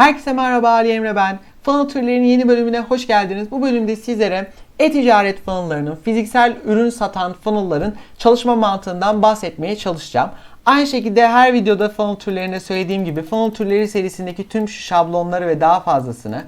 Herkese merhaba Ali Emre ben. Funnel türlerinin yeni bölümüne hoş geldiniz. Bu bölümde sizlere e-ticaret funnellarının, fiziksel ürün satan funnelların çalışma mantığından bahsetmeye çalışacağım. Aynı şekilde her videoda funnel türlerinde söylediğim gibi funnel türleri serisindeki tüm şu şablonları ve daha fazlasını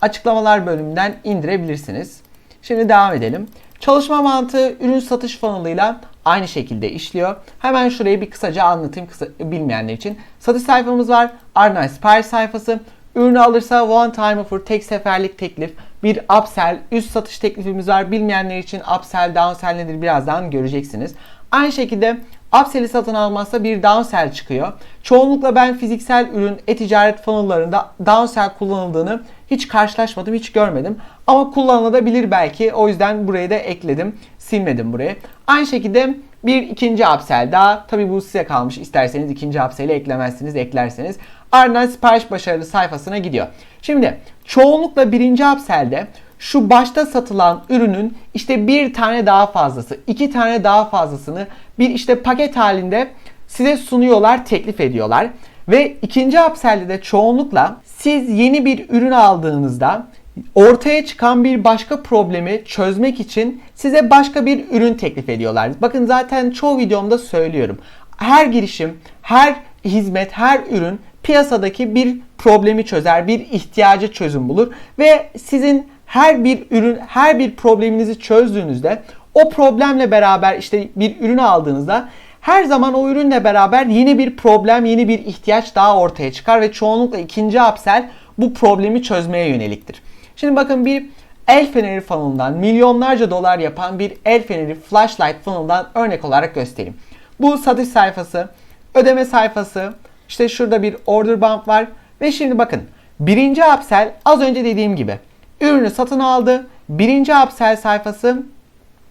açıklamalar bölümünden indirebilirsiniz. Şimdi devam edelim. Çalışma mantığı ürün satış funnelıyla aynı şekilde işliyor. Hemen şurayı bir kısaca anlatayım kısa, bilmeyenler için. Satış sayfamız var. Ardından sipariş sayfası. Ürünü alırsa one time offer, tek seferlik teklif, bir upsell, üst satış teklifimiz var. Bilmeyenler için upsell, downsell nedir birazdan göreceksiniz. Aynı şekilde upsell'i satın almazsa bir downsell çıkıyor. Çoğunlukla ben fiziksel ürün e-ticaret funnellarında downsell kullanıldığını hiç karşılaşmadım, hiç görmedim. Ama kullanılabilir belki. O yüzden burayı da ekledim. Silmedim burayı. Aynı şekilde bir ikinci upsell daha. Tabi bu size kalmış. İsterseniz ikinci upsell'i eklemezsiniz, eklerseniz. Ardından sipariş başarılı sayfasına gidiyor. Şimdi çoğunlukla birinci upsell'de şu başta satılan ürünün işte bir tane daha fazlası, iki tane daha fazlasını bir işte paket halinde size sunuyorlar, teklif ediyorlar. Ve ikinci upsell'de de çoğunlukla siz yeni bir ürün aldığınızda ortaya çıkan bir başka problemi çözmek için size başka bir ürün teklif ediyorlar. Bakın zaten çoğu videomda söylüyorum. Her girişim, her hizmet, her ürün piyasadaki bir problemi çözer, bir ihtiyacı çözüm bulur ve sizin her bir ürün, her bir probleminizi çözdüğünüzde o problemle beraber işte bir ürün aldığınızda her zaman o ürünle beraber yeni bir problem, yeni bir ihtiyaç daha ortaya çıkar ve çoğunlukla ikinci upsell bu problemi çözmeye yöneliktir. Şimdi bakın bir el feneri funnel'dan milyonlarca dolar yapan bir el feneri flashlight funnel'dan örnek olarak göstereyim. Bu satış sayfası, ödeme sayfası, işte şurada bir order bump var ve şimdi bakın birinci upsell az önce dediğim gibi ürünü satın aldı. Birinci upsell sayfası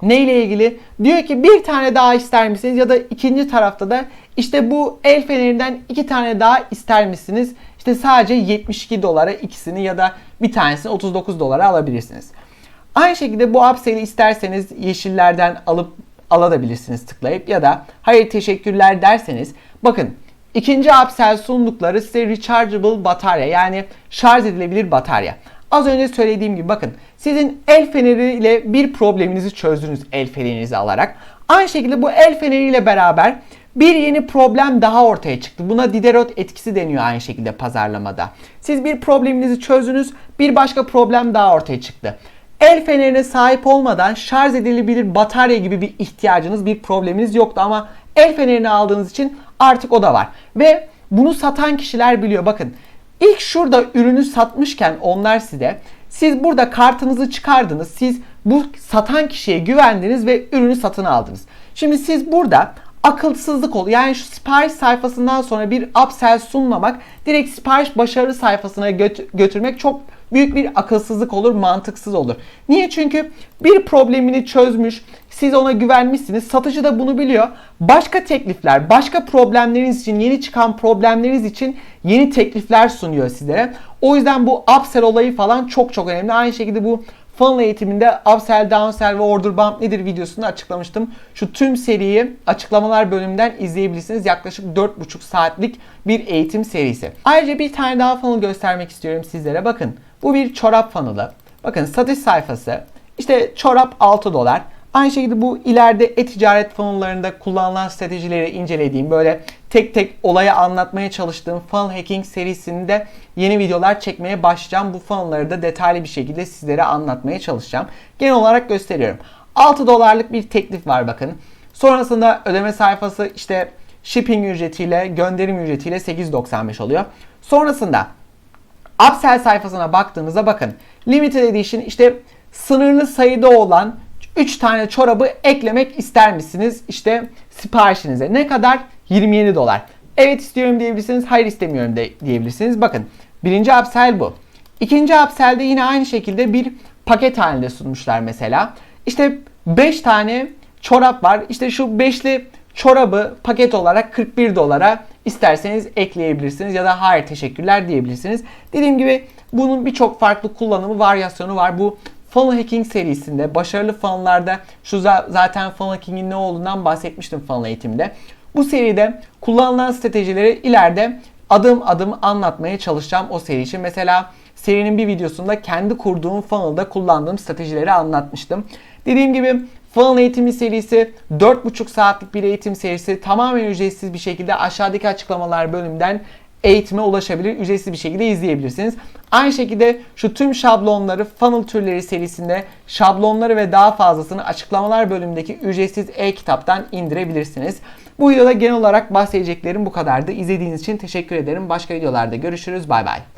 ne ile ilgili? Diyor ki bir tane daha ister misiniz? Ya da ikinci tarafta da işte bu el fenerinden iki tane daha ister misiniz? İşte sadece 72 dolara ikisini ya da bir tanesini 39 dolara alabilirsiniz. Aynı şekilde bu upsell'i isterseniz yeşillerden alıp alabilirsiniz tıklayıp ya da hayır teşekkürler derseniz bakın ikinci upsell sundukları size rechargeable batarya yani şarj edilebilir batarya. Az önce söylediğim gibi bakın sizin el feneri ile bir probleminizi çözdünüz el fenerinizi alarak. Aynı şekilde bu el feneriyle beraber bir yeni problem daha ortaya çıktı. Buna Diderot etkisi deniyor aynı şekilde pazarlamada. Siz bir probleminizi çözdünüz, bir başka problem daha ortaya çıktı. El fenerine sahip olmadan şarj edilebilir batarya gibi bir ihtiyacınız, bir probleminiz yoktu ama el fenerini aldığınız için artık o da var. Ve bunu satan kişiler biliyor. Bakın ilk şurada ürünü satmışken onlar size siz burada kartınızı çıkardınız. Siz bu satan kişiye güvendiniz ve ürünü satın aldınız. Şimdi siz burada akılsızlık oluyor. Yani şu sipariş sayfasından sonra bir upsell sunmamak, direkt sipariş başarı sayfasına göt- götürmek çok büyük bir akılsızlık olur, mantıksız olur. Niye? Çünkü bir problemini çözmüş, siz ona güvenmişsiniz. Satıcı da bunu biliyor. Başka teklifler, başka problemleriniz için, yeni çıkan problemleriniz için yeni teklifler sunuyor sizlere. O yüzden bu upsell olayı falan çok çok önemli. Aynı şekilde bu funnel eğitiminde upsell, downsell ve order bump nedir videosunu açıklamıştım. Şu tüm seriyi açıklamalar bölümünden izleyebilirsiniz. Yaklaşık 4,5 saatlik bir eğitim serisi. Ayrıca bir tane daha funnel göstermek istiyorum sizlere. Bakın bu bir çorap funnel'ı. Bakın satış sayfası. İşte çorap 6 dolar. Aynı şekilde bu ileride e-ticaret funnellarında kullanılan stratejileri incelediğim böyle tek tek olayı anlatmaya çalıştığım funnel hacking serisinde yeni videolar çekmeye başlayacağım. Bu funnelları da detaylı bir şekilde sizlere anlatmaya çalışacağım. Genel olarak gösteriyorum. 6 dolarlık bir teklif var bakın. Sonrasında ödeme sayfası işte shipping ücretiyle gönderim ücretiyle 8.95 oluyor. Sonrasında upsell sayfasına baktığınızda bakın limited edition işte sınırlı sayıda olan 3 tane çorabı eklemek ister misiniz? İşte siparişinize. Ne kadar? 27 dolar. Evet istiyorum diyebilirsiniz. Hayır istemiyorum de diyebilirsiniz. Bakın birinci upsell bu. İkinci upsell'de yine aynı şekilde bir paket halinde sunmuşlar mesela. İşte 5 tane çorap var. İşte şu beşli çorabı paket olarak 41 dolara isterseniz ekleyebilirsiniz ya da hayır teşekkürler diyebilirsiniz. Dediğim gibi bunun birçok farklı kullanımı, varyasyonu var. Bu Funnel Hacking serisinde başarılı funnel'larda şu zaten funnel hacking'in ne olduğundan bahsetmiştim funnel eğitimde. Bu seride kullanılan stratejileri ileride adım adım anlatmaya çalışacağım o seri için. Mesela serinin bir videosunda kendi kurduğum funnel'da kullandığım stratejileri anlatmıştım. Dediğim gibi Funnel eğitimi serisi 4,5 saatlik bir eğitim serisi tamamen ücretsiz bir şekilde aşağıdaki açıklamalar bölümünden eğitime ulaşabilir, ücretsiz bir şekilde izleyebilirsiniz. Aynı şekilde şu tüm şablonları funnel türleri serisinde şablonları ve daha fazlasını açıklamalar bölümündeki ücretsiz e-kitaptan indirebilirsiniz. Bu videoda genel olarak bahsedeceklerim bu kadardı. İzlediğiniz için teşekkür ederim. Başka videolarda görüşürüz. Bay bay.